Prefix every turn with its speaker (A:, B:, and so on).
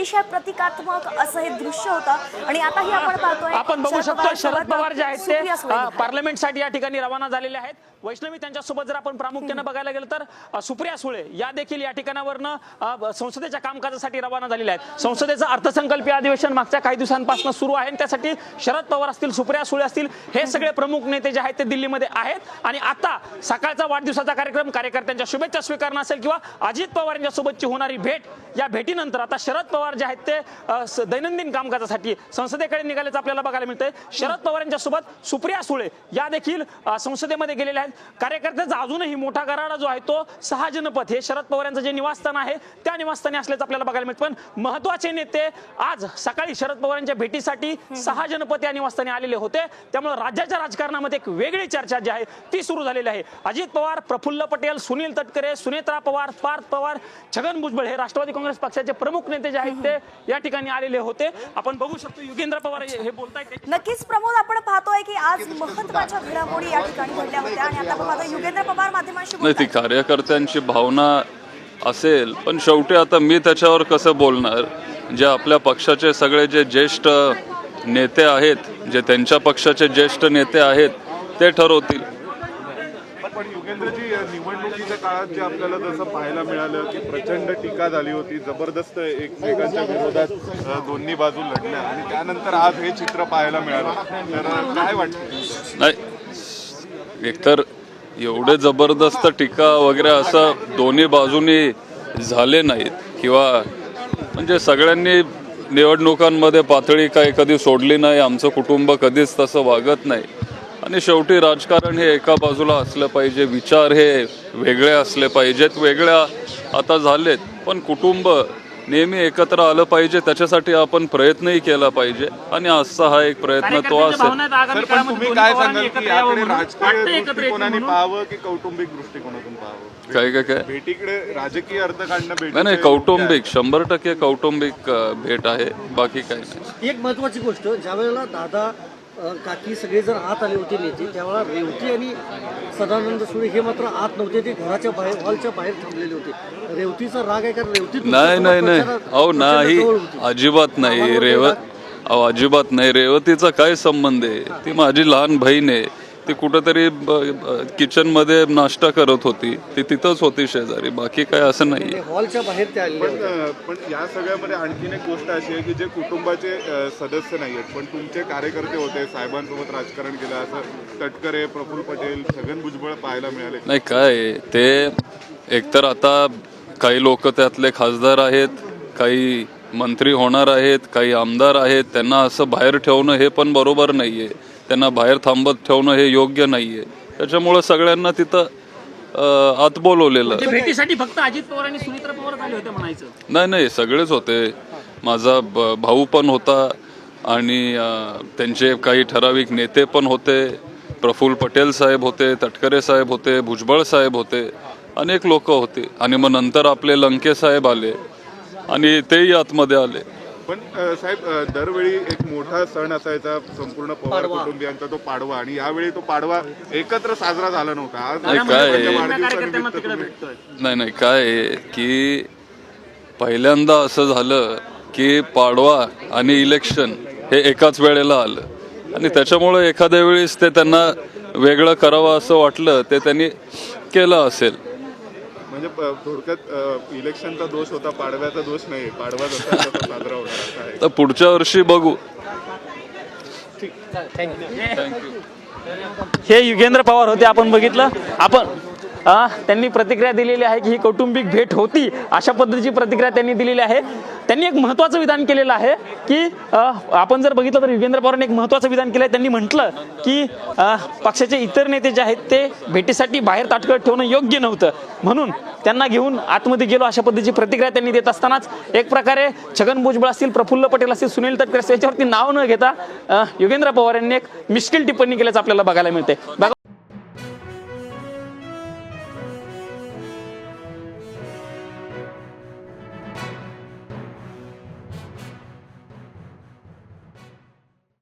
A: अतिशय प्रतिकात्मक असं हे दृश्य होतं. आणि आताही आपण पाहतोय
B: आपण बघू शकतो शरद पवार जे आहेत ते. पार्लमेंटसाठी या ठिकाणी रवाना झालेले आहेत. वैष्णवी त्यांच्यासोबत जर आपण प्रामुख्याने बघायला गेलं तर सुप्रिया सुळे या देखील या ठिकाणावरनं संसदेच्या कामकाजासाठी रवाना झालेल्या आहेत. संसदेचं अर्थसंकल्पीय अधिवेशन मागच्या काही दिवसांपासून सुरू आहे त्यासाठी शरद पवार असतील सुप्रिया सुळे असतील हे सगळे प्रमुख नेते जे आहेत ते दिल्लीमध्ये आहेत. आणि आता सकाळचा वाढदिवसाचा कार्यक्रम कार्यकर्त्यांच्या शुभेच्छा स्वीकारणं असेल किंवा अजित पवार यांच्यासोबतची होणारी भेट या भेटीनंतर आता शरद पवार जे आहेत ते दैनंदिन कामकाजासाठी संसदेकडे निघाल्याचं आपल्याला बघायला मिळतंय. शरद पवार यांच्या सोबत सुप्रिया सुळे या देखील संसदेमध्ये गेलेल्या आहेत. कार्यकर्त्यांचा अजूनही मोठा गराडा जो आहे तो सहा जनपद हे शरद पवार यांचं जे निवासस्थान आहे त्या निवासस्थानी असल्याचं आपल्याला बघायला मिळतं. पण महत्त्वाचे नेते आज सकाळी शरद पवारांच्या भेटीसाठी सहा जनपद या निवासस्थानी आलेले होते. त्यामुळे राज्याच्या राजकारणामध्ये एक वेगळी चर्चा जी आहे ती सुरू झालेली आहे. अजित पवार प्रफुल्ल पटेल सुनील तटकरे सुनेत्रा पवार पार्थ पवार छगन भुजबळ हे राष्ट्रवादी काँग्रेस पक्षाचे प्रमुख नेते जे आहेत ते या ठिकाणी आलेले होते. आपण बघू शकतो युगेंद्र पवार हे हे बोलतायत.
A: नक्कीच प्रमोद आपण पाहतोय की आज महत्त्वाच्या घडामोडी या ठिकाणी घडल्या होत्या आणि आता पाहतोय युगेंद्र पवार माध्यमांशी
C: नाही ती. कार्यकर्त्यांची भावना असेल पण शेवटी आता मी त्याच्यावर कसं बोलणार? जे आपल्या पक्षाचे सगळे जे ज्येष्ठ नेते आहेत जे त्यांच्या पक्षाचे ज्येष्ठ नेते आहेत ते ठरवतील.
D: पण युगेंद्रजी निवडणुकीच्या काळात जे आपल्याला जसं पाहायला मिळालं की प्रचंड टीका झाली होती जबरदस्त एकमेकांच्या विरोधात दोन्ही बाजू लढल्या. आणि त्यानंतर आज हे चित्र पाहायला मिळालं. तर काय वाटतं?
C: नाही एकतर एवढे जबरदस्त टीका वगैरे असं दोन्ही बाजूनी झाले नाहीत. किंवा म्हणजे सगळ्यांनी निवडणुकांमध्ये पातळी काही कधी सोडली नाही आमचं कुटुंब कधीच तसं वागत नाही. आणि शेवटी राजकारण हे एका बाजूला असलं पाहिजे विचार हे वेगळे असले पाहिजेत वेगळ्या आता झालेत. पण कुटुंब नेहमी एकत्र आलं पाहिजे त्याच्यासाठी आपण प्रयत्नही केला पाहिजे. आणि आजचा हा एक प्रयत्न तो
D: काय
C: काय काय काय?
D: भेटीकडे राजकीय अर्थ काढणं भेट
C: नाही कौटुंबिक शंभर टक्के कौटुंबिक भेट आहे. बाकी काही नाही.
E: एक महत्वाची गोष्ट ज्या वेळेला दादा काकी सगळे जर आत आले होते नेते. त्यावेळेला रेवती आणि सदानंद सुळे हे मात्र आत नव्हते ते घराच्या बाहेर हॉलच्या बाहेर थांबलेले होते. रेवतीचा राग आहे कारण रेवती
C: नाही नाही नाही. अहो नाही. अजिबात नाही. रेवत अहो अजिबात नाही. रेवतीचा काय संबंध आहे? ती माझी लहान बहीण आहे. ती कुठंतरी किचनमध्ये नाश्ता करत होती. ती तिथंच होती शेजारी. बाकी काय असं नाही
E: हॉलच्या बाहेर
D: पण या सगळ्यामध्ये आणखीन एक गोष्ट अशी आहे की जे कुटुंबाचे सदस्य नाही आहेत पण तुमचे कार्यकर्ते होते साहेबांसोबत राजकारण केलं असं तटकरे प्रफुल्ल पटेल छगन भुजबळ पाहायला मिळाले.
C: नाही काय आहे, ते एकतर आता काही लोक त्यातले खासदार आहेत काही मंत्री होणार आहेत काही आमदार आहेत त्यांना असं बाहेर ठेवणं हे पण बरोबर नाहीये. त्यांना बाहेर थांबत ठेवणं हे योग्य नाहीये. त्याच्यामुळे सगळ्यांना तिथं आत बोलवलेलं
B: म्हणजे भेटीसाठी फक्त अजित पवार आणि सुनित्रा पवार आले होते म्हणायचं.
C: नाही नाही सगळेच होते. माझा भाऊ पण होता आणि त्यांचे काही ठराविक नेते पण होते. प्रफुल्ल पटेल साहेब होते तटकरे साहेब होते भुजबळ साहेब होते. अनेक लोक होते. आणि मग नंतर आपले लंके साहेब आले आणि तेही आतमध्ये आले.
D: पण अ, साहेब अ, दरवेळी एक मोठा सण असायचा संपूर्ण पवार कुटुंबियांचा तो पाडवा. आणि यावेळी तो पाडवा एकत्र साजरा झाला नव्हता. आज
C: नाही, काय
B: कार्यकर्त्यांना तिकडे
D: तुम्ही-
B: भेटतोय.
C: नाही नाही काय आहे की पहिल्यांदा असं झालं की पाडवा आणि इलेक्शन हे एकाच वेळेला आलं. आणि त्याच्यामुळे एखाद्या वेळेस ते त्यांना वेगळं करावं असं वाटलं ते त्यांनी केलं असेल.
D: म्हणजे प- थोडक्यात इलेक्शनचा दोष होता पाडव्याचा दोष नाही. पाडवा जसा साजरा होणार असं आहे.
C: तर पुढच्या वर्षी बघू.
B: हे युगेंद्र पवार होते आपण बघितलं? आपण त्यांनी प्रतिक्रिया दिलेली आहे की ही कौटुंबिक भेट होती अशा पद्धतीची प्रतिक्रिया त्यांनी दिलेली आहे. त्यांनी एक महत्वाचं विधान केलेलं आहे की आपण जर बघितलं तर युगेंद्र पवारांनी एक महत्वाचं विधान केलं आहे त्यांनी म्हटलं की पक्षाचे इतर नेते जे आहेत ते भेटीसाठी बाहेर ताटकळत ठेवणं योग्य नव्हतं. म्हणून त्यांना घेऊन आतमध्ये गेलो अशा पद्धतीची प्रतिक्रिया त्यांनी देत असतानाच एक प्रकारे छगन भुजबळ असतील प्रफुल्ल पटेल असतील सुनील तटकरे याच्यावरती नाव न घेता युगेंद्र पवार यांनी एक मिश्किल टिप्पणी केल्याचं आपल्याला बघायला मिळते